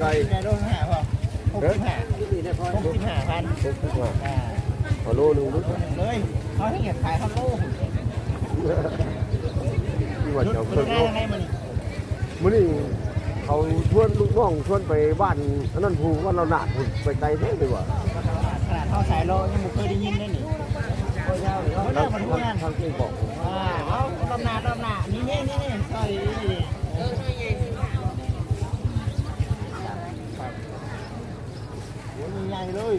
ไก่ไงโลห้าพ่อหกสิบห้าหกสิบห้าพันหกสิบห้าอ่าขอโลนึงรู้ตัวหนึ่งเลยเขาให้เกียรติขายข้าวโลกที่ว่าชุดจะมัเพิ่นมได้โลยังไงมันมื้อนี้เขาชวนลูกน้องชวนไปบ้านอันนั้นภูว่าเราหนาดพุ่นไปไกลแท้เลยว่ะขนาดเท่าสายโลยังบุเคยได้ยินเลยนี่โอ้ยเอาเขาได้มาทุกงานทางเก่งบอกอ่าเอาตำนานตำนานนี่นี่นี่นี่ซอยนี่ โอ้ยใหญ่เลย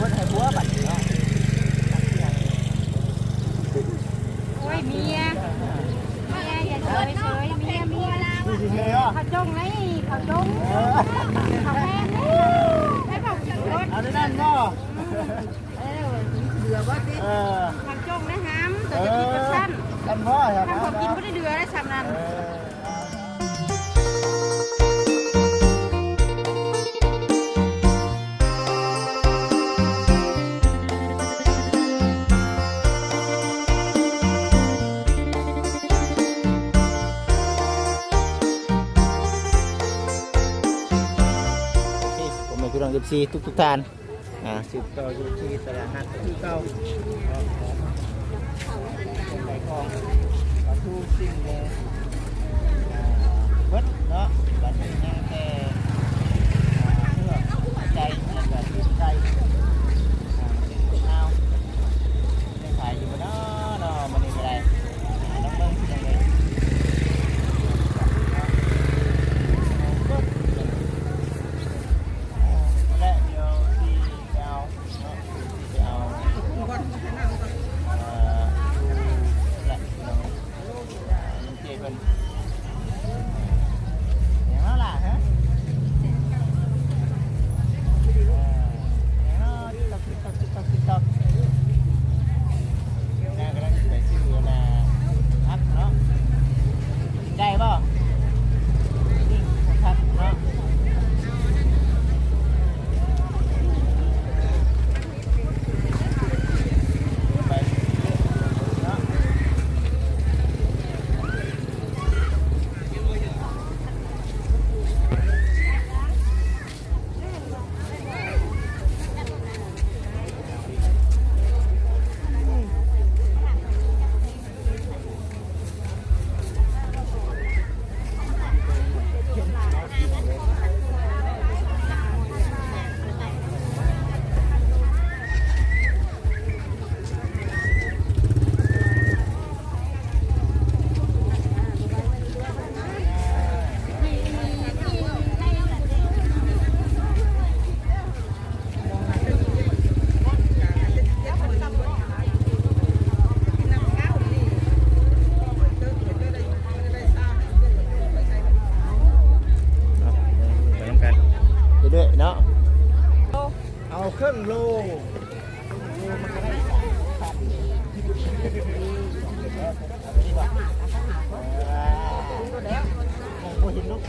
วัดไห้บัวบัดเนาะโอ้ยเมียเมียอย่าเฉยเฉยเมียเมียดูสิเฮ้ยอะเขาจงไงเขาจงเขาแม่ให้เขาจงรถเอาได้นั่นก็เออเดือว่าติเออ เขาจงนะฮัมตัวจะกิน กระสั้นกันพ่อครับถ้าเขากินก็ได้เดือได้สำนันเออผมเป็นพี่น้องเอฟซีทุกทุกๆท่านอ่าสิบเก้าสิบสี่ตลาดนัดที่เก้า ไก่กองปลาทูซิ่งเลยอ่าเบิดเนาะบัดนี้ยังแต่อ่าเพื่อใจแล้วก็ติดใจอ่าติดเอาได้ขายอยู่บ่เนาะเนาะมันนี่ก็ได้อ่าน้องเบิ้งสิยังไงเบิด และเดี๋ยวที่จะเอาเนาะที่จะเอาเอ่อดูและเนาะลุงเจเป็นอย่างนั้นล่ะฮะเอ่ออย่างนั้นติ๊กต๊อกติ๊กต๊อกติ๊กต๊อกติ๊กต๊อกน่ากำลังไปซื้อนะพักเนาะได้ป่ะนี่พักเนาะ ไปเนาะไปน้ำกันเรื่อยๆเนาะเอาเครื่องโลโลมันก็ได้สามพันเอาไปดีกว่าโอ้โหเห็นลูก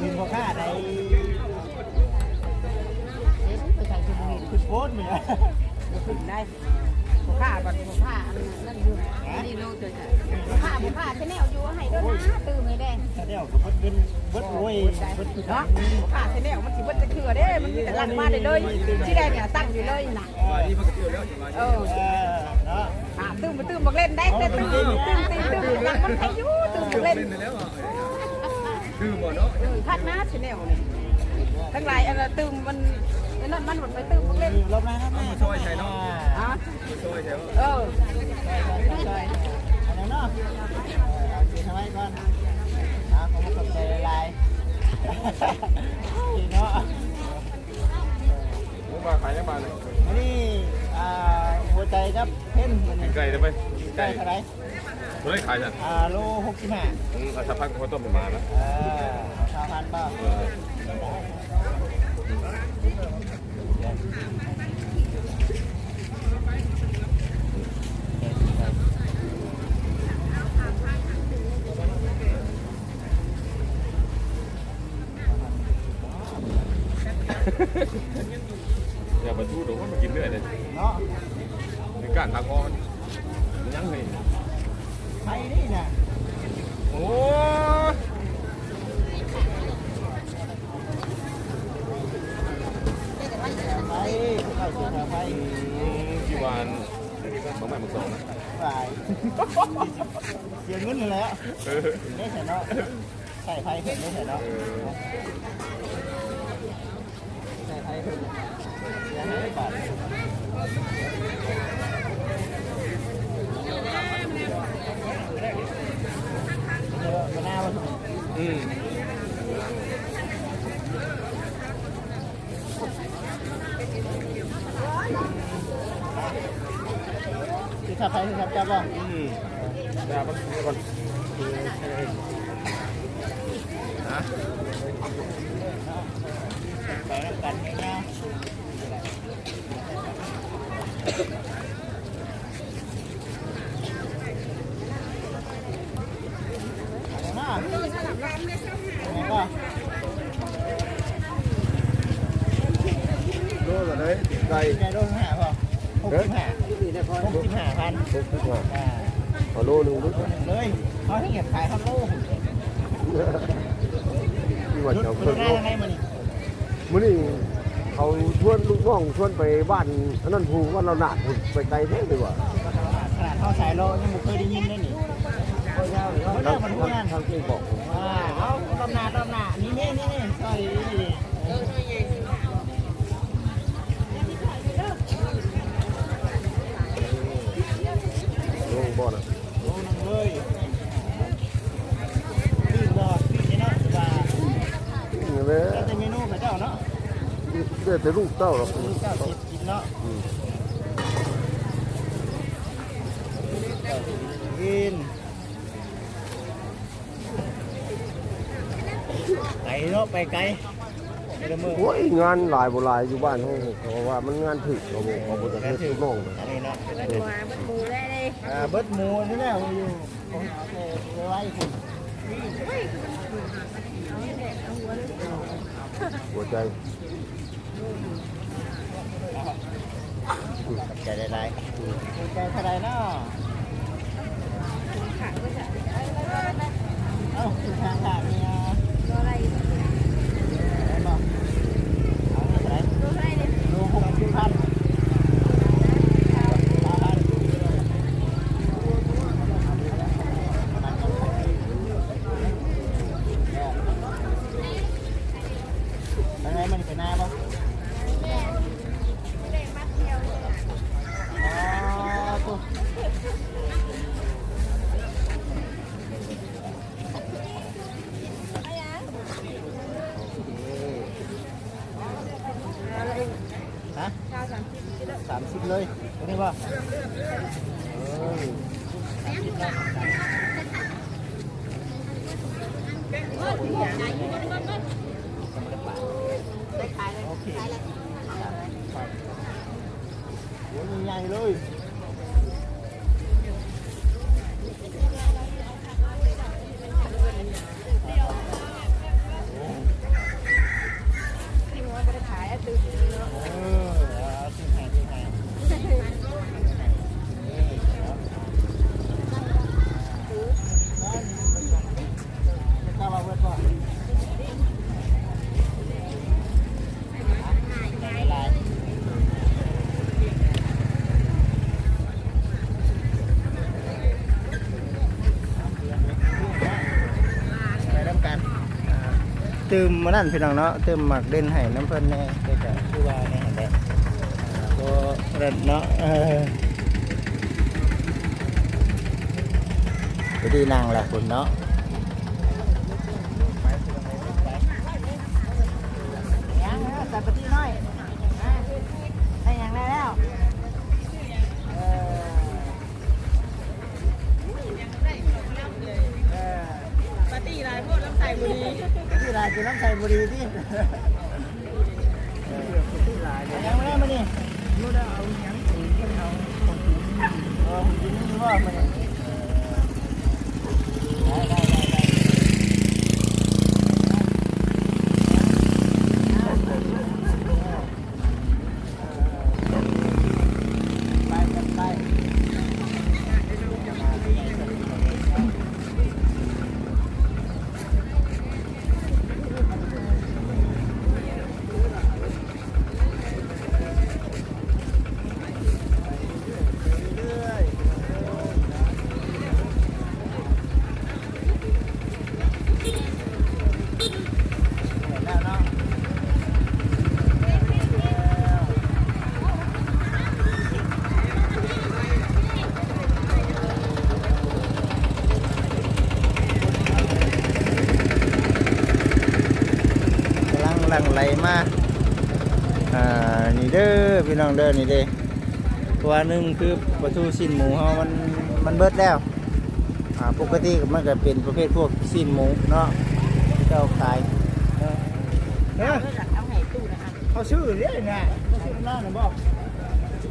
ยืนพอค่าในไปใส่ชุดนี้ขึ้นโพสต์เนี่ยขึ้นได้ ผ้าบัดผ้านั่นอยู่นี่โลตัวจ้ะผ้าบุผ้าชแนลอยู่ให้ด้วยนะตื่นไม่ได้ถ้าเดี๋ยวก็เบิดเป็นเบิดโอ้ยเบิดเนาะขาดแนวมันสิเบิดจะเคือเด้มันมีแต่หลังมาได้เลยที่ได้เนี่ยตั้งอยู่เลยน่ะเออเออเนาะอ่าตื้มไปตื้มบักเล่นได้แต่ตื้มตื้มตื้มตื้มหลังมันใครอยู่ตื้มบักเล่นคือบ่เนาะพัดนะชแนลนี่ทั้งหลายอันตื้มมันนนั้นมันหมดไปตื้มบักเล่นคือรอบหน้าครับแม่ช่วยใช่เนาะอะ เออช่วยอันนั้นเนาะเอาเสียทำไมก่อนนะผมมาสนใจลายกินเนาะผมมาขายยังบานเลยอันนี้อ่าหัวใจครับเพ่นมันไก่ได้ไหมใกล้เท่าไหร่ตัวได้ขายจ้ะอ่าโลหกสิบห้าอืมเอาสักพักเขาต้มมาแล้วเออชาวพันธุ์ป่ะ อย่ามาชูดหรอกว่ามากินเรื่อยเลยเนาะไม่ก้านทางคอมันยังไงไปนี่น่ะโอ้ยไปไปเจอไปกี่วันสองแม่มึงสองนะไปเสียเงินแล้วเออได้แต่เนาะใส่ไฟเห็นได้แต่เนาะใส่ไฟเห็นเสียห้าบาทเจอมาหน้าวัน อืม คือขับไฟคือขับจับบ่อืมดาบมันก่อนฮะไปรับกันเงี้ยน่าไงก็ โลละเลยไก่ ใจโดนหาพอหกสิบห้าหกสิบห้าพัน หกสิบห้า อ่า เอาโล หนึงด้วยเลยเขาให้เก็บขายข้าวโลกที่ว่ารุดจะเอารุเพิ่ดมได้ยังไงมันนี่มื้อนี้เขาชวนลูกน้องชวนไปบ้านอันนั้นภูว่าเราหนาดพุ่นไปไกลแท้เลยว่ะขนาดเขาสายโลยังไม่เคยได้ยินเลยนี่เขาเล่าเขาเล่ามันทุกงานทางเก่งบอกผมอ่าเอาตำหนาตำหนานี่นี่นี่นี่ใส่นี่ลงบ่อน่ะโลนึงเลยพี่บอกพี่นี่เนาะว่า นี่แหละก็จะเมนูกับเจ้าเนาะเด้แต่ลูกเต้าหรอกกินเนาะกินไปเนาะไปไกล โอ้ยงานหลายบ่หลายอยู่บ้านเฮาเพราะว่ามันงานถึกเขาบอกเขาบ่จะเฮ็ดลูกน้องนะอันนี้เนาะตัวมันมูได้เลยอ่าเบิดหมูนี่แหละอยู่ผมเอาแต่ไว้คุณหัวใจใจได้ไรใจเท่าไรเนาะเอ้าคือทางขาดเนี่ย ตัวอะไร ได้บ่เอาเท่าไหร่ ตัวอะไรเนี่ย ดูหกสิบพันพันไปไหนมันไปหน้าบ่อ๋อตุ๊ฮะ ข้าวสามสิบกิโล สามสิบเลยตรงนี้ป่ะเออโอเค โอ้ ตื่มมานั่นพี่น้องเนาะเตื่มหมักเด่นให้น้ำเพิ่นแน่ก็จะชื่อว่าแน่แหละก็เร็ดเนาะไปดีนางแหละคุณเนาะยังนะแต่ปฏิน้อยอ่าได้ยังได้แล้ว ตี้ลายพวกน้ำใสบุรีที่ลายคือน้ำใสบุรีที่ยังไม่ได้มาดิรู้ได้เอายังเอาเออผมกินนี่ว่ามันได้ได้ได้ได้ไปกันไป เด้อ พี่น้องเด้อนี่เด้ตัวหนึ่งคือปลาทูสิ้นหมูเฮามันมันเบิดแล้วอ่าปกติมันก็เป็นประเภทพวกสิ้นหมูเนาะที่เขาขายเออเอเอาให้ตู้นะอะเขาชื่อเรียกไงเขาชื่อน้าหนูบอก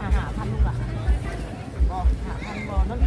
อาหารพันลูกอะบอกหาพันบ่นั่น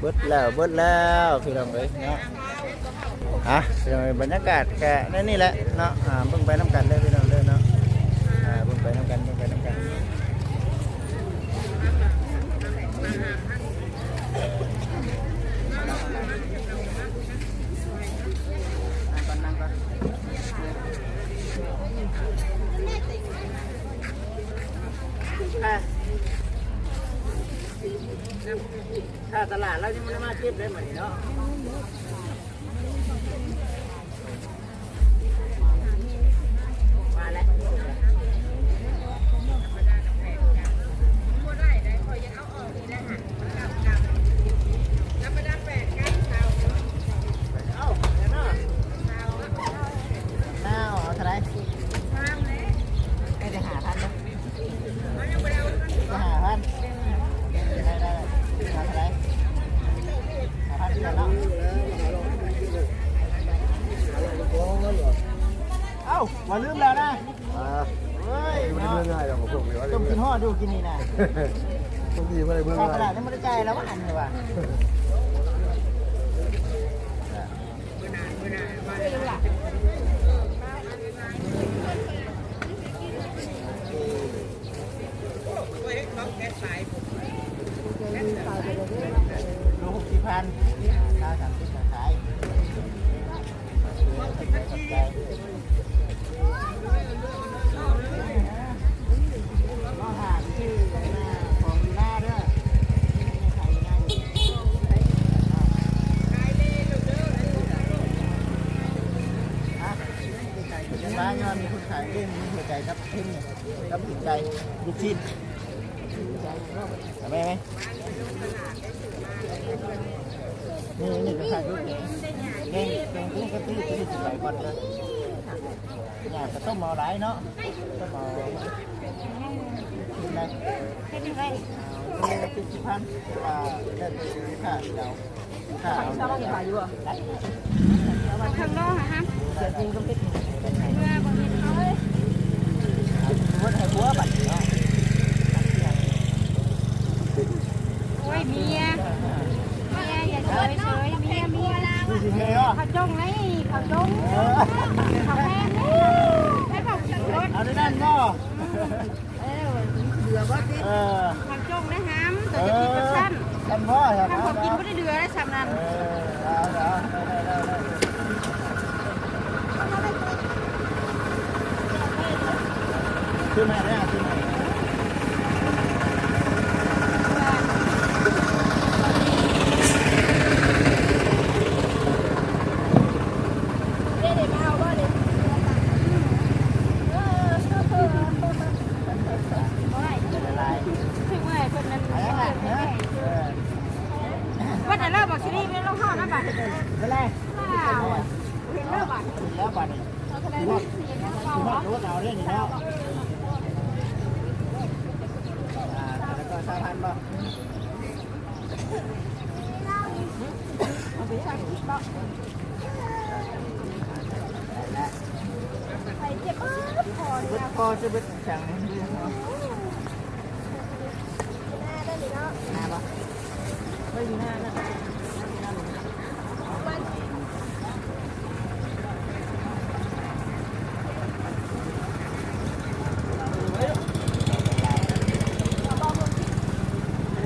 เบิดแล้วเบิดแล้วพี่น้องเอ้ยเนาะอะพี่น้องเอ้ยบรรยากาศแค่นั่นนี่แหละเนาะอ่าเบิ่งไปน้ำกันเลยพี่น้องเด้อเนาะอ่าเบิ่งไปน้ำกันเบิ่งไปน้ำกันนั่งก่อนนั่งก่อนอะถ้า ตลาดเรานี่มันมาเก็บได้เหมือนเนาะ กินห่อดูกินนี่นะต้องดีไม่ได้เมื่อข้าวง่ากระดายษนี่ไม่ได้ใจแล้วว่าอันเลยว่ะ หัวใจกับเพ่งใจลูกชิ้นทำไหมไหมนี่นี่ก็ขายลูกแกงแกงแกงกุ้งกะทิกะทิใส่บอลเลยอยากจะต้มเอาไรเนาะต้มเอาเป็นไรเป็นยังไงเอาเป็นสิบพันอ่าเดินไปซื้อาวเดาข้าวชอบกินปลาอยู่อะได้ข้างนอกฮะเดี๋ยวจริงก็เป็น เมื่อบางทีเขาเลย หัวไทยหัวบัตรเนาะ โอ้ยเมียเมียอย่าเฉยเฉยเมียเมีย ดูสิ เนาะเขาจงไงเขาจงเขาแพงให้เขาขี่รถเอาได้นั่นเนาะเออเดือบ่ติเออเขาจงนะฮะตัวจะกินกระชั้นกันบ่ครับถ้าเขากินไม่ได้เดือได้สำนันเออเอาเอาได้ได้ได้ขึ้นมาได้ขึ้นมา บัตรเลย ไปเลย เห็นแล้วบัตร แล้วบัดนี้ เขาคะแนนเห็นแล้วเปล่า คุณ เหร พ่อ อ รู้เอาเรื่องนี้แล้วอ่าแล้วก็สามพัน บ่เอาไปใส่ก็ใส่เจ็บปึ๊บพอเบิดพอจะเบิดสั่งมันดีเนาะ ได้เลยเนาะ หน้าบ่ ไม่มีหน้านะ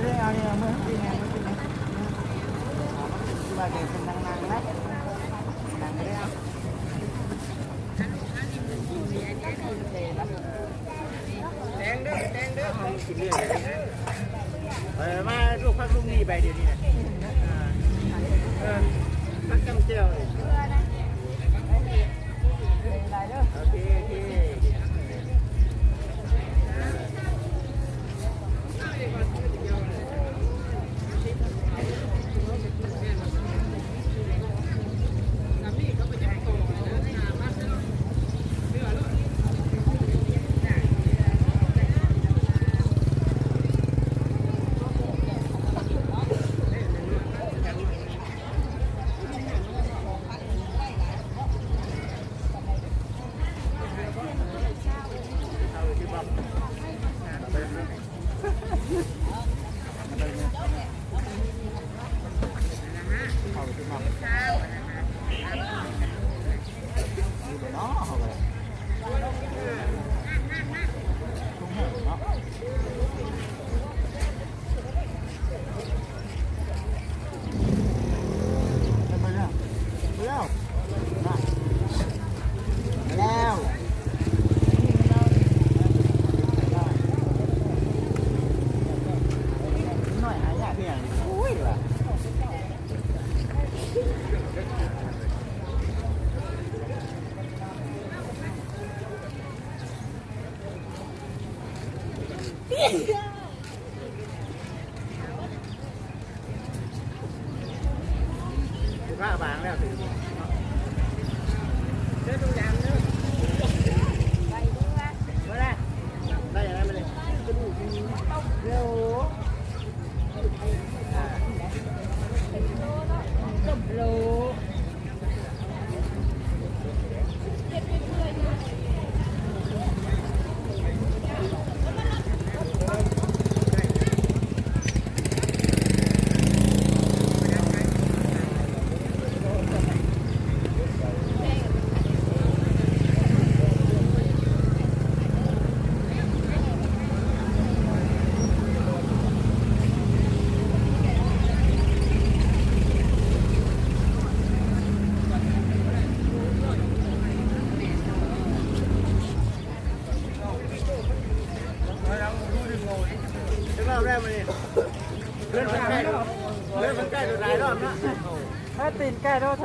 เรื่องเอาเนี่ยมือที่ไงมือที่ไงที่ว่าเด็กเป็นนางนางนะนางไม่ได้เอา เออมาลูกพักลูกนี่ไปเดี๋ยวนี้นะอ่า เออพัก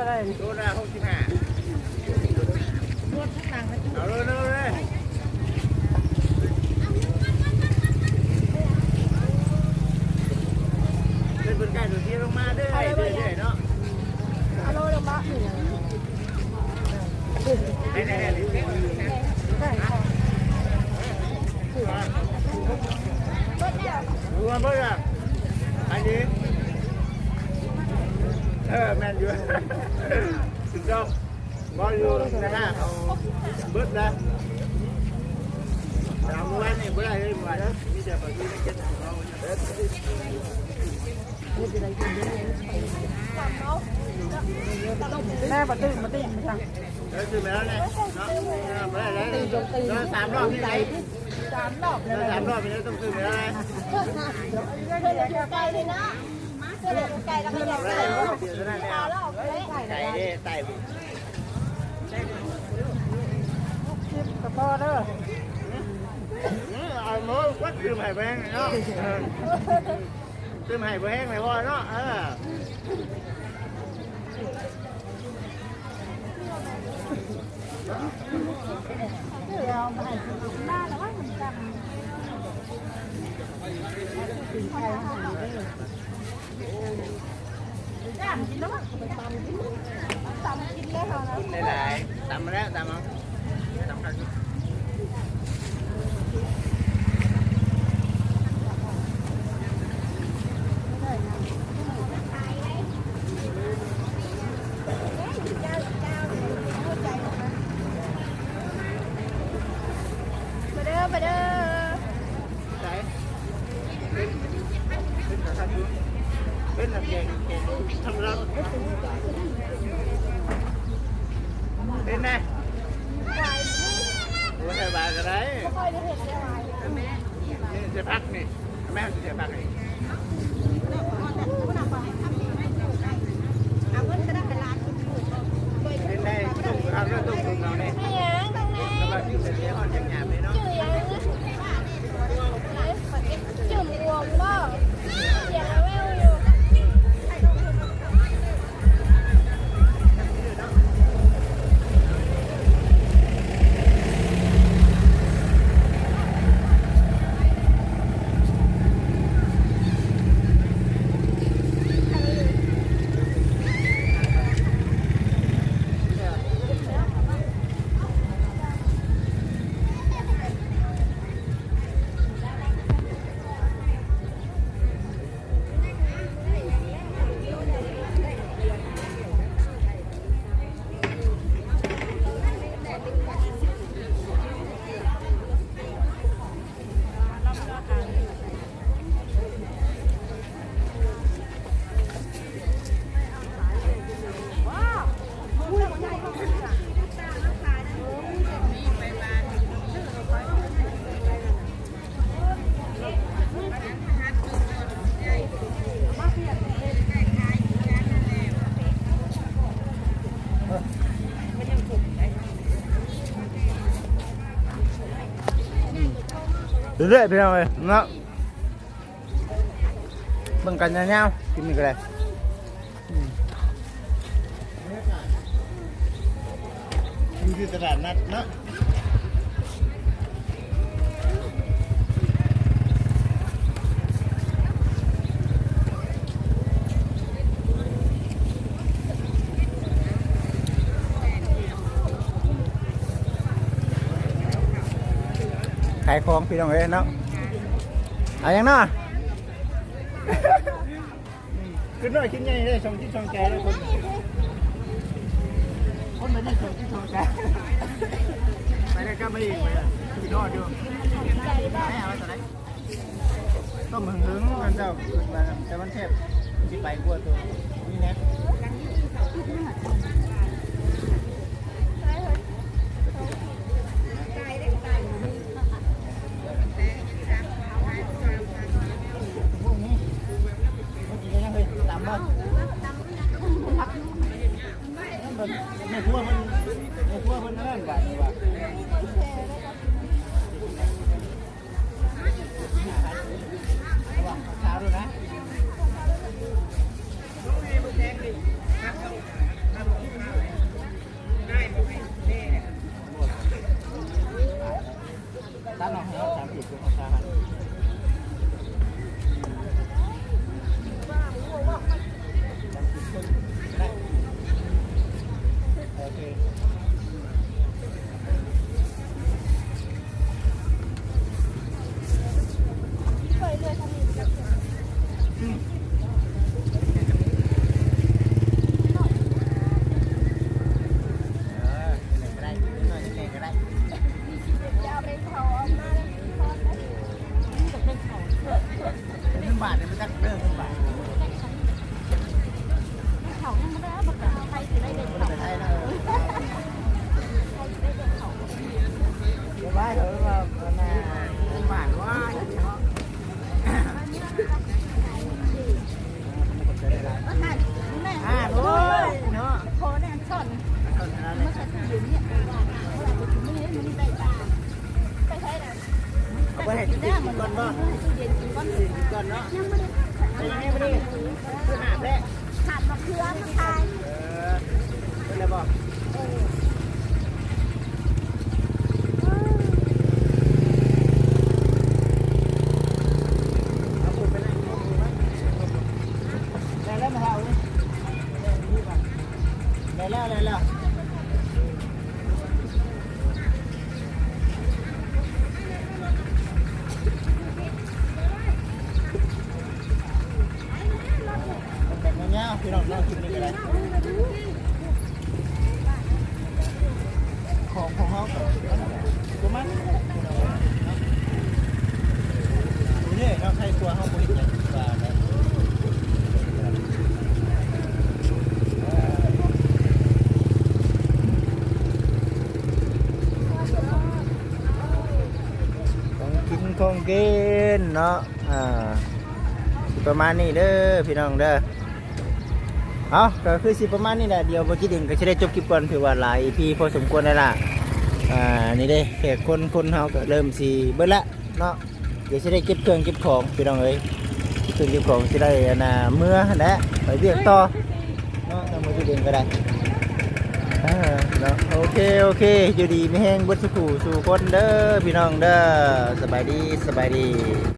ท่าไหร่ตัวหน้าหกสิบห้าเอาเลยเอาเลยเลื่อนมันใกล้ตัวที่ลงมาเด้อเรื่อยๆเนาะฮัลโหลเดี๋ยวมาให้แน่ๆเลยดูมันเพื่อนอันนี้ เออแมนอยู่สุดยอดบอลอยู่นะฮะเอาเบิดนะแต่เอาเมื่อวานนี่ไม่ได้เลยเมื่อวานมีแต่ปฏิบัติการของเราเนี่ยแม่มาตื่นมาตื่นมาสั่งเออคือไปแล้วเนี่ยเนาะเออไม่ได้แล้วแล้วสามรอบที่ไหนสามดอกแล้วสามรอบไปแล้วต้องคือไปแล้วไงเพื่อนอยู่ ไกลเลยนะเพื่อนอยู่ไกลแล้วก็อยากไม่ได้ได้แล้แล้ววเดี๋ยวจะได้แล้ววเอาเลยไก่ไก่เด้ไต่คิดกับพ่อเด้อเอาหมูวัดคือไห่แบงเนาะคือไห่แบงเลยพ่อเนาะเออเราไปบ้านแล้วว่ามันจำถึงใครหาได้เลยจ้ามกิน Đây này, tầm đó, tầm không? Tầm thôi. dễ thế nào đây? Nó bằng cành nhau. Thì mình cái này Hãy subscribe cho kênh Ghiền Mì ขายของพี่น้องเอ้ยเนาะเอาอยังเนาะขึ้นหน่อยขึ้นใหญ่เลยช่องที่ชมแกแล้วคนคนไม่ได้ชมที่ชมแกไปได้ก็ไม่อีกไปพี่น้อยดูไหนเอาตัไหนก็มึงถึงกันเจ้าแต่มันเทพที่ไปกลัวตัวนี่แน่ ด้านหลัให้เอาสามสิบเป็นอาจารย์ บ่เย็นกินก่อนก่อนเนาะยังไม่ได้ยังไไดคือหาบแล้วขาดมะเขือมะพร้าว นี่เราใช้ตัวห้องกินของกินเนาะอ่าประมาณนี้เด้อพี่น้องเด้อเอาก็คือสิประมาณนี้แหละเดี๋ยวบจิตเองก็จะได้จบคลิปก่อนถือว่าหลายพี่พอสมควรแล้ละ อ่านี่เด้แขกคนคนเฮาก็เริ่มสีเบิดละเนาะเดี๋ยวจะได้เก็บเครื่องเก็บของพี่น้องเอ้ยเก็บเครื่องเก็บของจะได้อันน่ะเมื่อและไปเรียกต่อเนาะทางบจิตเองก็ได้อ่าเนาะโอเคโอเคอยู่ดีไม่แห้งเบดสุขูสู่คนเด้อพี่น้องเด้อสบายดีสบายดี